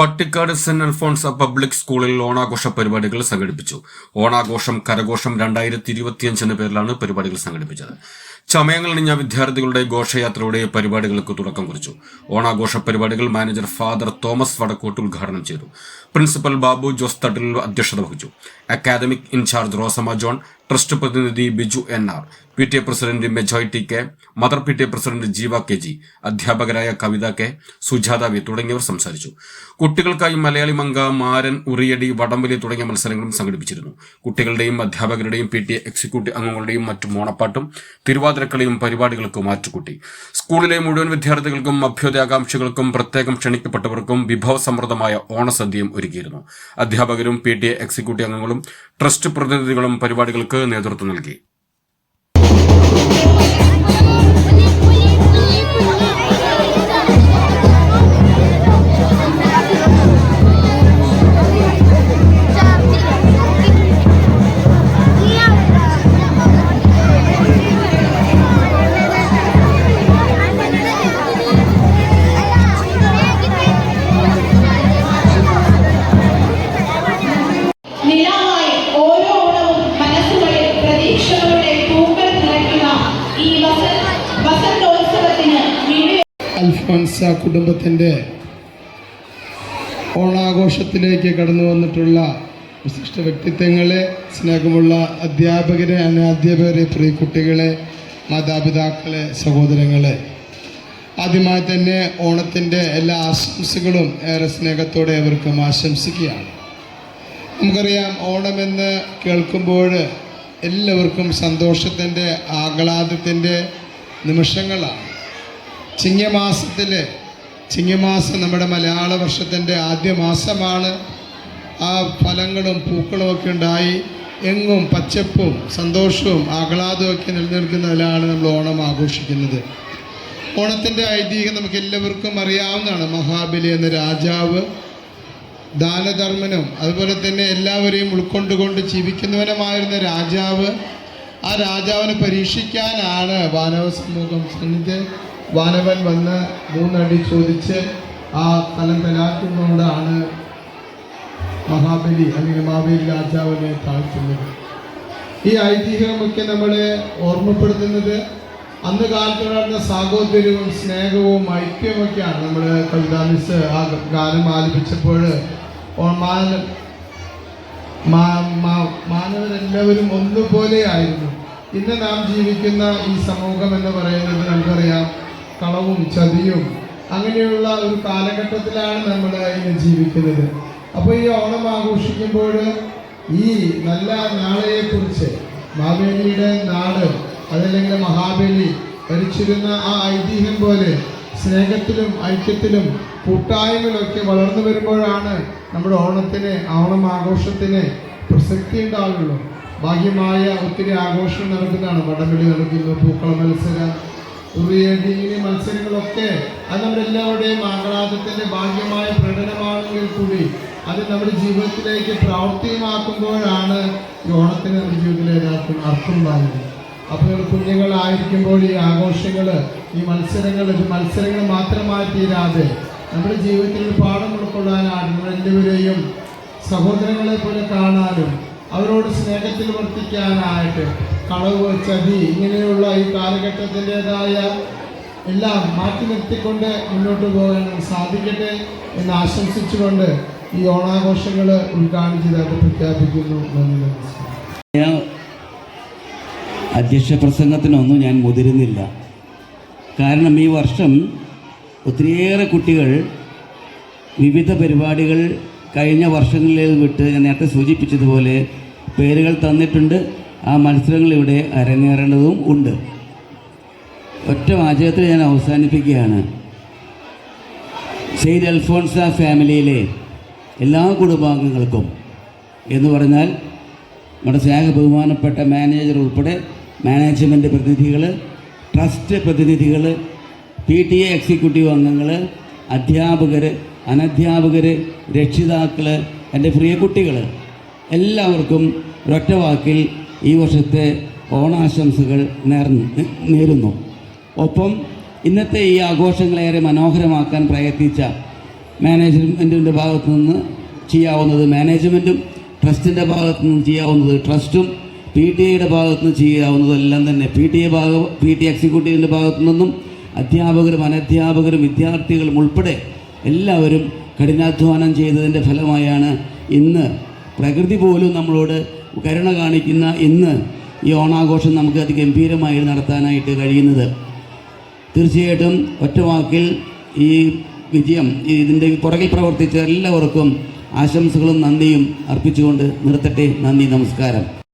Pattikkad saint Alphonsa public സ്കൂളിൽ ഓണാഘോഷ പരിപാടികൾ സംഘടിപ്പിച്ചു. ഓണാഘോഷം കരഘോഷം രണ്ടായിരത്തി ഇരുപത്തിയഞ്ച് എന്ന പേരിലാണ് പരിപാടികൾ സംഘടിപ്പിച്ചത്. ചമയങ്ങളണിഞ്ഞ വിദ്യാർത്ഥികളുടെ ഘോഷയാത്രയുടെ പരിപാടികൾക്ക് തുടക്കം കുറിച്ചു. ഓണാഘോഷ പരിപാടികൾ മാനേജർ ഫാദർ തോമസ് വടക്കോട്ട് ഉദ്ഘാടനം ചെയ്തു. പ്രിൻസിപ്പൽ ബാബു ജോസ് തട്ടിൽ അധ്യക്ഷത വഹിച്ചു. Academic in charge Rosamma John trust പ്രതിനിധി Biju N R P T A president Mejoy T K mother P T A president Jeeva K G അധ്യാപകരായ കവിത കെ സുജാത വി തുടങ്ങിയവർ സംസാരിച്ചു. കുട്ടികൾക്കായി മലയാളി മങ്ക മാരൻ ഉറിയടി വടംവലി തുടങ്ങിയ മത്സരങ്ങളും സംഘടിപ്പിച്ചിരുന്നു. കുട്ടികളുടെയും അധ്യാപകരുടെയും പി ടി എ എക്സിക്യൂട്ടീവ് അംഗങ്ങളുടെയും മറ്റു ഓണപ്പാട്ടും തിരുവാതിരക്കളിയും പരിപാടികൾക്ക് മാറ്റുകൂട്ടി സ്കൂളിലെ മുഴുവൻ വിദ്യാർത്ഥികൾക്കും അഭ്യുദയാകാംക്ഷികൾക്കും പ്രത്യേകം ക്ഷണിക്കപ്പെട്ടവർക്കും വിഭവസമൃദ്ധമായ ഓണസദ്യയും ഒരുക്കിയിരുന്നു. അധ്യാപകരും പി ടി എ എക്സിക്യൂട്ടീവ് അംഗങ്ങളും ട്രസ്റ്റ് പ്രതിനിധികളും പരിപാടികൾക്ക് നേതൃത്വം നൽകി അൽഫോൻസ കുടുംബത്തിന്റെ ഓണാഘോഷത്തിലേക്ക് കടന്നു വന്നിട്ടുള്ള വിശിഷ്ട വ്യക്തിത്വങ്ങളെ സ്നേഹമുള്ള അധ്യാപകരെ അനാധ്യാപകരെ പ്രിയ കുട്ടികളെ മാതാപിതാക്കളെ സഹോദരങ്ങളെ. ആദ്യമായി തന്നെ ഓണത്തിന്റെ എല്ലാ ആശംസകളും ഏറെ സ്നേഹത്തോടെ അവർക്കും ആശംസിക്കുകയാണ്. നമുക്കറിയാം ഓണമെന്ന് കേൾക്കുമ്പോൾ എല്ലാവർക്കും സന്തോഷത്തിന്റെ ആഹ്ലാദത്തിന്റെ നിമിഷങ്ങളാണ്. ചിങ്ങമാസത്തിൽ ചിങ്ങമാസം നമ്മുടെ മലയാള വർഷത്തിന്റെ ആദ്യ മാസമാണ്. ആ ഫലങ്ങളും പൂക്കളും ഒക്കെ ഉണ്ടായി. എങ്ങും പച്ചപ്പും സന്തോഷവും ആഹ്ലാദവും ഒക്കെ നിലനിൽക്കുന്നതിലാണ് നമ്മൾ ഓണം ആഘോഷിക്കുന്നത്. ഓണത്തിന്റെ ഐതിഹ്യം നമുക്ക് എല്ലാവർക്കും അറിയാവുന്നതാണ്. മഹാബലി എന്ന രാജാവ് ദാനധർമ്മനും അതുപോലെ തന്നെ എല്ലാവരെയും ഉൾക്കൊണ്ടുകൊണ്ട് ജീവിക്കുന്നവനുമായിരുന്ന രാജാവ്. ആ രാജാവിനെ പരീക്ഷിക്കാനാണ് വാനവ സമൂഹം സന്നിധി വാനവൻ വന്ന് മൂന്നടി ചോദിച്ച് ആ സ്ഥലം തലാക്കുന്നതുകൊണ്ടാണ് മഹാബലി അല്ലെങ്കിൽ മാവേലി രാജാവിനെ താഴ്ത്തുന്നത്. ഈ ഐതിഹ്യമൊക്കെ നമ്മളെ ഓർമ്മപ്പെടുത്തുന്നത് അന്ന് കാലത്ത് നടന്ന സാഹോദര്യവും സ്നേഹവും ഐക്യമൊക്കെയാണ് നമ്മൾ കവിതാ മിസ് ആ ഗാനം ആലപിച്ചപ്പോൾ മാനവരെല്ലാവരും ഒന്നുപോലെയായിരുന്നു ഇന്ന് നാം ജീവിക്കുന്ന ഈ സമൂഹം എന്ന് പറയുന്നത് നമുക്കറിയാം കളവും ചതിയും അങ്ങനെയുള്ള ഒരു കാലഘട്ടത്തിലാണ് നമ്മൾ ഇന്ന് ജീവിക്കുന്നത്. അപ്പോൾ ഈ ഓണം ആഘോഷിക്കുമ്പോൾ ഈ നല്ല നാളെയെക്കുറിച്ച് മാവേലിയുടെ നാട് അതല്ലെങ്കിൽ മഹാബലി ഭരിച്ചിരുന്ന ആ ഐതിഹ്യം പോലെ സ്നേഹത്തിലും ഐക്യത്തിലും കൂട്ടായ്മയിലൊക്കെ വളർന്നു വരുമ്പോഴാണ് നമ്മുടെ ഓണത്തിന് ഓണം ആഘോഷത്തിന് പ്രസക്തി ഉണ്ടാവുള്ളൂ. ഭാഗ്യമായ ഒത്തിരി ആഘോഷം നടക്കുന്നതാണ്. വടംവലി നടക്കുന്നു പൂക്കള മത്സരം ഇങ്ങനെ മത്സരങ്ങളൊക്കെ അത് നമ്മുടെ എല്ലാവരുടെയും ആഹ്ലാദത്തിന്റെ ഭാഗ്യമായ പ്രകടനമാണെങ്കിൽ കൂടി അത് നമ്മുടെ ജീവിതത്തിലേക്ക് പ്രാവർത്തികമാക്കുമ്പോഴാണ് ഈ ഓണത്തിന് നമ്മുടെ ജീവിതത്തിലെ എല്ലാവർക്കും അർത്ഥമുണ്ടാകുന്നത് അപ്പോൾ കുഞ്ഞുങ്ങളായിരിക്കുമ്പോൾ ഈ ആഘോഷങ്ങൾ ഈ മത്സരങ്ങൾ ഇത് മത്സരങ്ങൾ മാത്രമായി തീരാതെ നമ്മുടെ ജീവിതത്തിൽ പാഠം ഉൾക്കൊള്ളാനാണ്. നമ്മളെല്ലാവരെയും സഹോദരങ്ങളെ പോലെ കാണാനും അവരോട് സ്നേഹത്തിൽ വർത്തിക്കാനായിട്ട് കളവ് ചതി ഇങ്ങനെയുള്ള ഈ കാലഘട്ടത്തിന്റെതായ എല്ലാം മാറ്റി നിർത്തിക്കൊണ്ട് മുന്നോട്ട് പോകാൻ സാധിക്കട്ടെ എന്ന് ആശംസിച്ചുകൊണ്ട് ഈ ഓണാഘോഷങ്ങൾ ഉദ്ഘാടനം ചെയ്ത് പ്രഖ്യാപിക്കുന്നു. നന്ദി ഞാൻ അധ്യക്ഷ പ്രസംഗത്തിനൊന്നും ഞാൻ മുതിരുന്നില്ല. കാരണം ഈ വർഷം ഒത്തിരിയേറെ കുട്ടികൾ വിവിധ പരിപാടികൾ കഴിഞ്ഞ വർഷങ്ങളിൽ വിട്ട് ഞാൻ നേരത്തെ സൂചിപ്പിച്ചതുപോലെ പേരുകൾ തന്നിട്ടുണ്ട്. ആ മത്സരങ്ങൾ ഇവിടെ അരങ്ങേറേണ്ടതും ഉണ്ട്. ഒറ്റ വാചകത്തിൽ ഞാൻ അവസാനിപ്പിക്കുകയാണ്. സെയ്ദ് അൽഫോൺസ ഫാമിലിയിലെ എല്ലാ കുടുംബാംഗങ്ങൾക്കും എന്ന് പറഞ്ഞാൽ നമ്മുടെ സ്നേഹ ബഹുമാനപ്പെട്ട മാനേജർ ഉൾപ്പെടെ മാനേജ്മെന്റ് പ്രതിനിധികൾ ട്രസ്റ്റ് പ്രതിനിധികൾ പി ടി എ എക്സിക്യൂട്ടീവ് അംഗങ്ങൾ അധ്യാപകർ അനധ്യാപകർ രക്ഷിതാക്കൾ എന്റെ പ്രിയ കുട്ടികൾ എല്ലാവർക്കും ഒരൊറ്റ വാക്കിൽ ഈ വർഷത്തെ ഓണാശംസകൾ നേർന്ന് നേരുന്നു. ഒപ്പം ഇന്നത്തെ ഈ ആഘോഷങ്ങളേറെ മനോഹരമാക്കാൻ പ്രയത്നിച്ച മാനേജ്മെന്റിന്റെ ഭാഗത്തു നിന്ന് ചെയ്യാവുന്നത് മാനേജ്മെന്റും ട്രസ്റ്റിന്റെ ഭാഗത്തു നിന്ന് ചെയ്യാവുന്നത് ട്രസ്റ്റും പി ടി എയുടെ ഭാഗത്തു നിന്ന് ചെയ്യാവുന്നതെല്ലാം തന്നെ. പി ടി എ ഭാഗ പി ടി എക്സിക്യൂട്ടീവിന്റെ ഭാഗത്തു നിന്നും അധ്യാപകരും അനധ്യാപകരും വിദ്യാർത്ഥികളും ഉൾപ്പെടെ എല്ലാവരും കഠിനാധ്വാനം ചെയ്തതിന്റെ ഫലമായാണ് ഇന്ന് പ്രകൃതി പോലും നമ്മളോട് കരുണ കാണിക്കുന്ന ഇന്ന് ഈ ഓണാഘോഷം നമുക്ക് അതിഗംഭീരമായി നടത്താനായിട്ട് കഴിയുന്നത്. തീർച്ചയായിട്ടും ഒറ്റവാക്കിൽ ഈ വിജയം ഇതിന്റെ പുറകിൽ പ്രവർത്തിച്ച എല്ലാവർക്കും ആശംസകളും നന്ദിയും അർപ്പിച്ചുകൊണ്ട് നിർത്തട്ടെ. നന്ദി നമസ്കാരം.